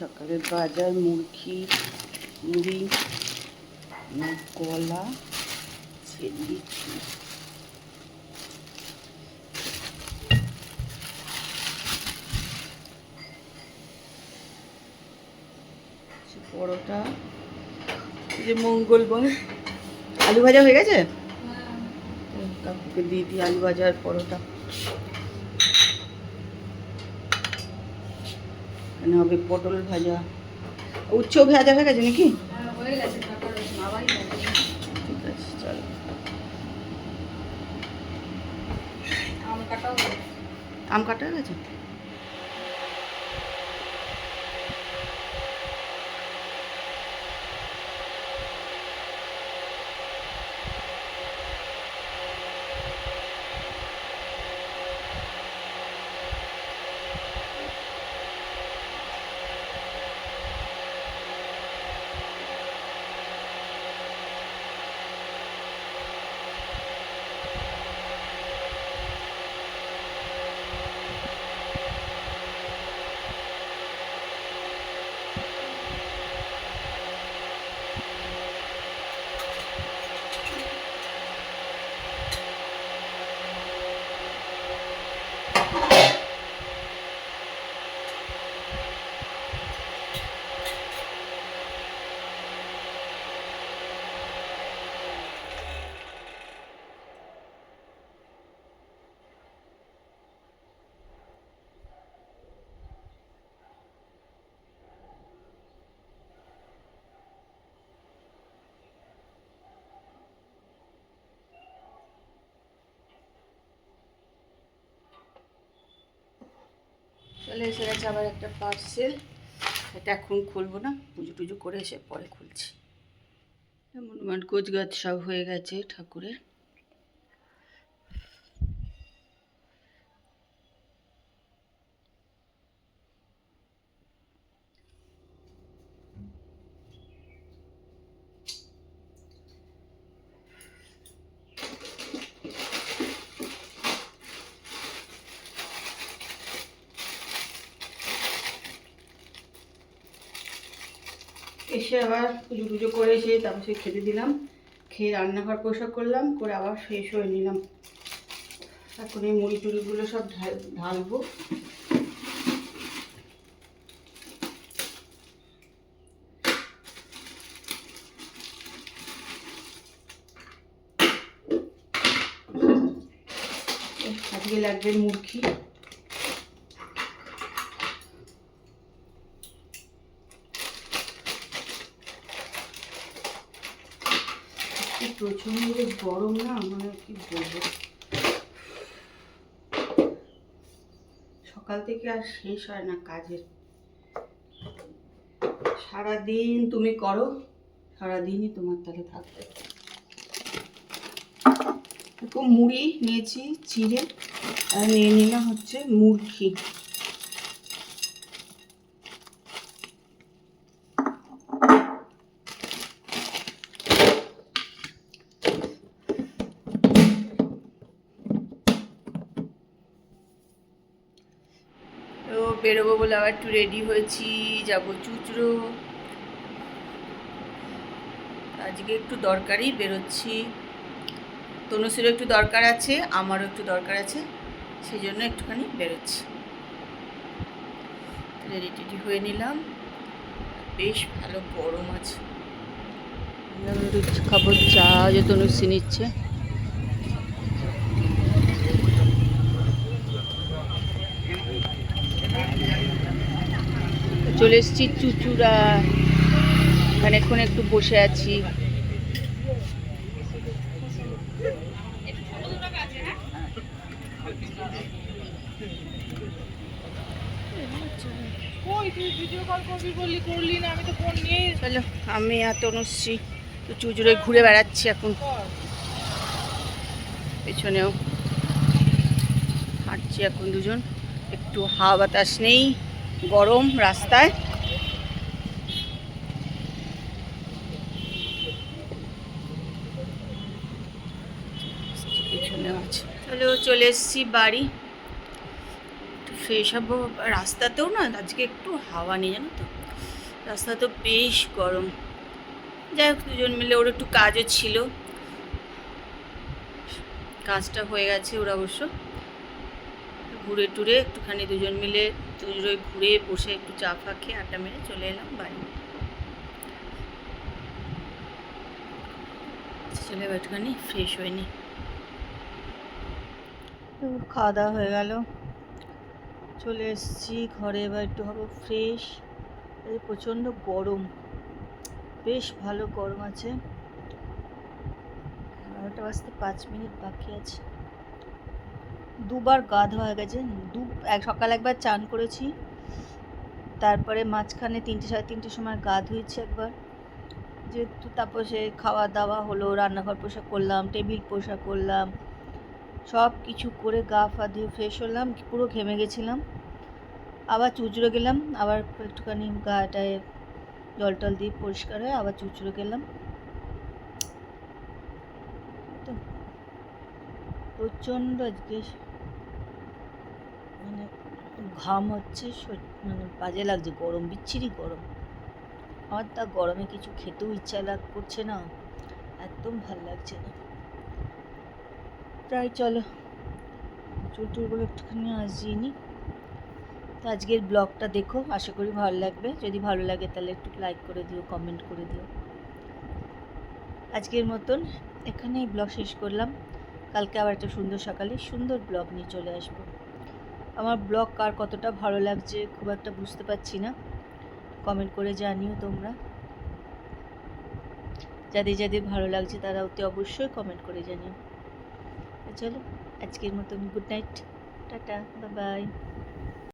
সকালের বাজার মুরগি মুড়ি কলা ছেলি পরোটা যে মঙ্গলবার আলু ভাজা হয়ে গেছে? ও, ওকে দিয়ে দিই আলু ভাজা আর পরোটা। এখানে হবে পটল ভাজা। উচ্চ ভাজা হয়ে গেছে নাকি? আম কাটা হয়ে গেছে? চলে এসে গেছে আবার একটা পার্সেল এটা এখন খুলবো না, পুজো টুজো করে এসে পরে খুলছি। মনুমান গোছ গাছ সব হয়ে গেছে ঠাকুরের। এসে আবার পুজো টুজো করে এসে তারপর সে খেতে দিলাম। খেয়ে রান্নাঘর পরিষ্কার করলাম, করে আবার ফ্রেশ হয়ে নিলাম। এখন এই মুড়ি টুড়িগুলো সব ঢাল- ঢালবো। লাগবে মুরগি। কি প্রচণ্ড যে গরম না মানে কি বলব? সকাল থেকে আর শেষ হয় না কাজের। সারাদিন তুমি করো, সারাদিনই তোমার তাহলে থাকবে। এরকম মুড়ি নিয়েছি, চিড়ে, আর নিয়ে নিলাম হচ্ছে মুরগি তো বেরোবো বলে আবার একটু রেডি হয়েছি, যাব চুচড়ো। আজকে একটু দরকারই, বেরোচ্ছি। তনুশ্রীরও একটু দরকার আছে, আমারও একটু দরকার আছে, সেই জন্য একটুখানি বেরোচ্ছি। রেডি টেডি হয়ে নিলাম। বেশ ভালো গরম আছে। খাব চা যে তনুশ্রী নিচ্ছে। চলে এসেছি চুচুড়া। খানিকক্ষণ একটু বসে আছি। চলো আমি আর তনুশ্রী তো চুচুড়ে ঘুরে বেড়াচ্ছি এখন। পেছনেও হাঁটছি এখন দুজন। একটু হাওয়া বাতাস নেই। গরম রাস্তায়। তাহলে চলে এসেছি বাড়ি। একটু ফ্রেশ হব। রাস্তাতেও না, আজকে একটু হাওয়া নেই, জানো তো? রাস্তা তো বেশ গরম। যাই হোক, দুজন মিলে, ওর একটু কাজও ছিল। কাজটা হয়ে গেছে ওরা অবশ্য। ঘুরে টুরে একটুখানি দুজন মিলে দুজনে ঘুরে বসে একটু চা ফা খেয়ে আড্ডা মেরে চলে এলাম বাড়ি। চলে এবার একটুখানি ফ্রেশ হয়ে নি। তো খাওয়া দাওয়া হয়ে গেল। চলে এসেছি, ঘরে এবার একটু হব ফ্রেশ প্রচণ্ড গরম। বেশ ভালো গরম আছে। এগারোটা বাজতে পাঁচ মিনিট বাকি আছে। দুবার গা ধোয়া হয়ে গেছে। দু, এক, সকাল একবার চান করেছি। তারপরে মাঝখানে তিনটে, সাড়ে তিনটের সময় গা ধুয়েছি একবার। যেহেতু তারপর সে খাওয়া দাওয়া হলো, রান্নাঘর পোশাক করলাম, টেবিল পোশাক করলাম, সব কিছু করে গা ফা দিয়ে ফ্রেশ হলাম, পুরো ঘেমে গেছিলাম। আবার চুচড়ে গেলাম, আবার একটুখানি গাটায় জল টল দিয়ে পরিষ্কার হয়ে আবার চুচড়ে গেলাম তো প্রচণ্ড আজকে মানে ঘাম হচ্ছে মানে বাজে লাগছে, গরম, বিচ্ছিরি গরম। আমার তা গরমে কিছু খেতেও ইচ্ছা লাগ, করছে না। একদম ভালো লাগছে না। প্রায় চলো চুল টুলগুলো একটুখানি আজিয়ে নিই তো আজকের ব্লগটা দেখো, আশা করি ভালো লাগবে। যদি ভালো লাগে তাহলে একটু লাইক করে দিও কমেন্ট করে দিও। আজকের মতন এখানেই ব্লগ শেষ করলাম। কালকে আবার একটা সুন্দর সকালে সুন্দর ব্লগ নিয়ে চলে আসব। আমার ব্লগ কার কতটা ভালো লাগছে খুব একটা বুঝতে পারছি না। কমেন্ট করে জানিও তোমরা। যাদের যাদের ভালো লাগছে তারা অতি অবশ্যই কমেন্ট করে জানিও। চলো, আজকের মতন good night tata bye bye